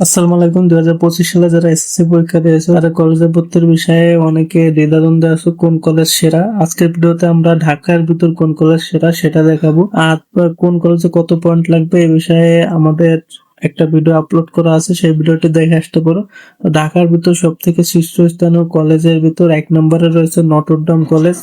আসসালামু আলাইকুম। দুই হাজার পঁচিশ সালে যারা এসএসসি পরীক্ষা দিয়েছে, তারা কলেজে ভর্তির বিষয়ে অনেকে দ্বিধাদ্বন্দ্বে আছে, কোন কলেজ সেরা। আজকের ভিডিওতে আমরা ঢাকার ভিতর কোন কলেজ সেরা সেটা দেখাবো। আর কোন কলেজে কত পয়েন্ট লাগবে এ বিষয়ে আমাদের একটা ভিডিও আপলোড করা আছে, সেই ভিডিওটি দেখে আসতে পারো। ঢাকার ভিতর সব থেকে শীর্ষস্থানীয় কলেজের ভিতর এক নম্বরে রয়েছে নটরডাম কলেজ,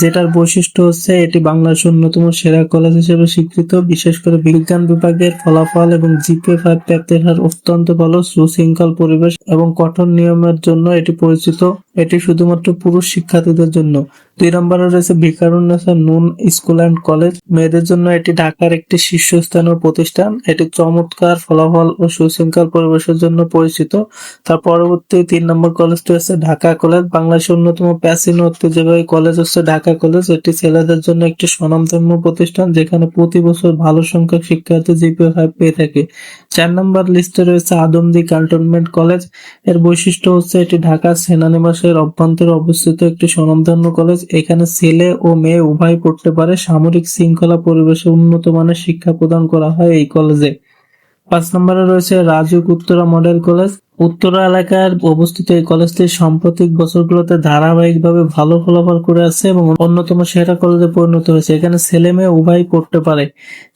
যেটার বৈশিষ্ট্য হচ্ছে এটি বাংলাদেশের অন্যতম সেরা কলেজ হিসেবে স্বীকৃত। বিশেষ করে বিজ্ঞান বিভাগের ফলাফল এবং জিপিএ ফাইভ প্রাপ্তির হার অত্যন্ত ভালো সুশৃঙ্খল পরিবেশ এবং কঠোর নিয়মের জন্য এটি পরিচিত। এটি শুধুমাত্র পুরুষ শিক্ষার্থীদের জন্য। দুই নম্বরে রয়েছে ভিকারুন্নেসা নুন স্কুল অ্যান্ড কলেজ। মেয়েদের জন্য এটি ঢাকার একটি শীর্ষস্থানীয় প্রতিষ্ঠান। এটি চমৎকার ফলাফল ও সুশৃঙ্খল পরিবেশের জন্য পরিচিত। তার পরবর্তী তিন নম্বর কলেজটি হচ্ছে ঢাকা কলেজ। বাংলাদেশের অন্যতম প্যাসিন ঐতিহ্যবাহী কলেজ হচ্ছে ঢাকা কলেজ। এটি ছেলেদের জন্য একটি স্বনামধন্য প্রতিষ্ঠান, যেখানে প্রতি বছর ভালো সংখ্যক শিক্ষার্থী জিপিএ ফাইভ পেয়ে থাকে। চার নম্বর লিস্টে রয়েছে আদমদি ক্যান্টনমেন্ট কলেজ। এর বৈশিষ্ট্য হচ্ছে এটি ঢাকা সেনানিবাসের অভ্যন্তরে অবস্থিত একটি স্বনামধন্য কলেজ। এখানে ছেলে ও মেয়ে উভয় পড়তে পারে। সামরিক শৃঙ্খলা পরিবেশে উন্নত মানের শিক্ষা প্রদান করা হয় এই কলেজে। পাঁচ নম্বরে রয়েছে রাজুক উত্তরা মডেল কলেজ। উত্তরা এলাকার অবস্থিত এই কলেজটি সাম্প্রতিক বছরগুলোতে ধারাবাহিকভাবে ভালো ফলাফল করে আসছে এবং অন্যতম সেরা কলেজে পরিণত হয়েছে। এখানে ছেলে মেয়ে উভয় পড়তে পারে।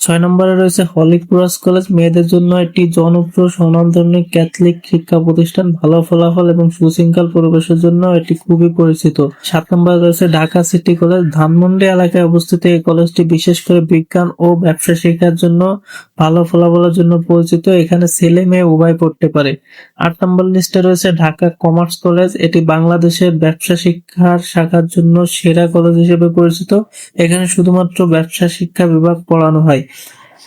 ছয় নম্বরে রয়েছে হলিপুরাস কলেজ। মেয়েদের জন্য একটি জনপ্রিয় স্বনামধন্য ক্যাথলিক শিক্ষা প্রতিষ্ঠান। ভালো ফলাফল এবং সুশৃঙ্খল পরিবেশের জন্য এটি খুবই পরিচিত। সাত নম্বরে রয়েছে ঢাকা সিটি কলেজ। ধানমন্ডি এলাকায় অবস্থিত এই কলেজটি বিশেষ করে বিজ্ঞান ও ব্যবসা শিক্ষার জন্য ভালো ফলাফলের জন্য পরিচিত। এখানে ছেলে মেয়ে উভয় পড়তে পারে। আট নম্বর লিস্টে রয়েছে ঢাকা কমার্স কলেজ। এটি বাংলাদেশের ব্যবসা শিক্ষার শাখার জন্য সেরা কলেজ হিসেবে পরিচিত। এখানে শুধুমাত্র ব্যবসা শিক্ষা বিভাগ পড়ানো হয়।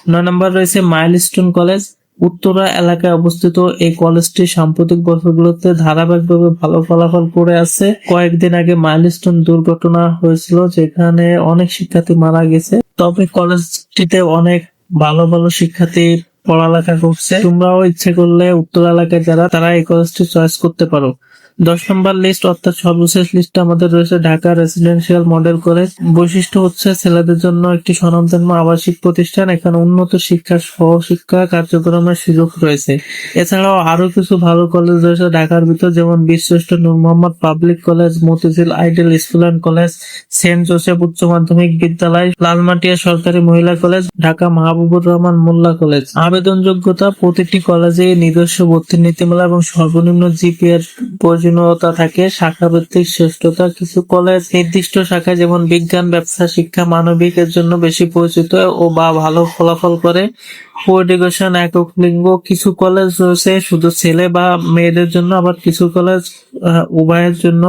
নয় নম্বর রয়েছে মাইলস্টোন কলেজ। উত্তরা এলাকায় অবস্থিত এই কলেজটি সাম্প্রতিক বছরগুলোতে ধারাবাহিকভাবে ভালো ফলাফল করে আছে। কয়েকদিন আগে মাইলস্টোন দুর্ঘটনা হয়েছিল, যেখানে অনেক শিক্ষার্থী মারা গেছে। তবে কলেজটিতে অনেক ভালো ভালো শিক্ষার্থী পড়ালেখা করছে তোমরাও ইচ্ছে করলে উত্তর এলাকায় যারা তারা এই কলেজটি চয়েস করতে পারো। দশ নম্বর লিস্ট অর্থাৎ সর্বশেষ লিস্ট আমাদের রয়েছে ঢাকা রেসিডেন্সিয়াল মডেল কলেজ বৈশিষ্ট্য হচ্ছে ছেলেদের জন্য একটি স্বনামধন্য আবাসিক প্রতিষ্ঠান। এখানে উন্নত শিক্ষা সহ শিক্ষা কার্যক্রমের সুযোগ রয়েছে। এছাড়াও আরও কিছু ভালো কলেজ রয়েছে ঢাকার ভিতর, যেমন Birshreshtha Noor Mohammad public college Motijheel ideal school and college saint Joseph উচ্চ মাধ্যমিক বিদ্যালয়, লালমাটিয়া সরকারি মহিলা কলেজ ঢাকা মাহবুবুর রহমান মোল্লা কলেজ আবেদন যোগ্যতা প্রতিটি কলেজে নিজস্ব ভর্তি নীতিমালা এবং সর্বনিম্ন জিপিএর প্রয়োজনীয়তা থাকে শাখা ভিত্তিক শ্রেষ্ঠতা, কিছু কলেজ নির্দিষ্ট শাখায় যেমন বিজ্ঞান, ব্যবসা, শিক্ষা, মানবিক এর জন্য বেশি পরিচিত ও বা ভালো ফলাফল করে। কোএডুকেশন, একক লিঙ্গ, কিছু কলেজ রয়েছে, শুধু ছেলে বা মেয়েদের জন্য, আবার কিছু কলেজ উভয়ের জন্য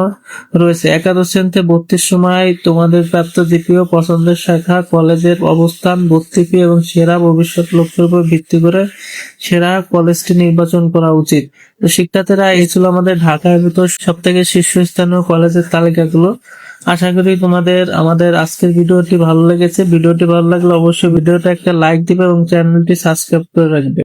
রয়েছে। একাদশ শ্রেণীতে ভর্তির সময় তোমাদের প্রাপ্ত দ্বিতীয় পছন্দের শাখা, কলেজের অবস্থান, ভর্তি ফি এবং সেরা ভবিষ্যৎ লক্ষ্যের উপর ভিত্তি করে সেরা কলেজটি নির্বাচন করা উচিত। তো শিক্ষার্থীরা, এই ছিল আমাদের ঢাকার ভিতর সব থেকে শীর্ষস্থানীয় কলেজের তালিকাগুলো। আশা করি তোমাদের, আমাদের আজকের ভিডিওটি ভালো লেগেছে। ভিডিওটি ভালো লাগলে অবশ্যই ভিডিওটা একটা লাইক দিবে এবং চ্যানেলটি সাবস্ক্রাইব করে রাখবে।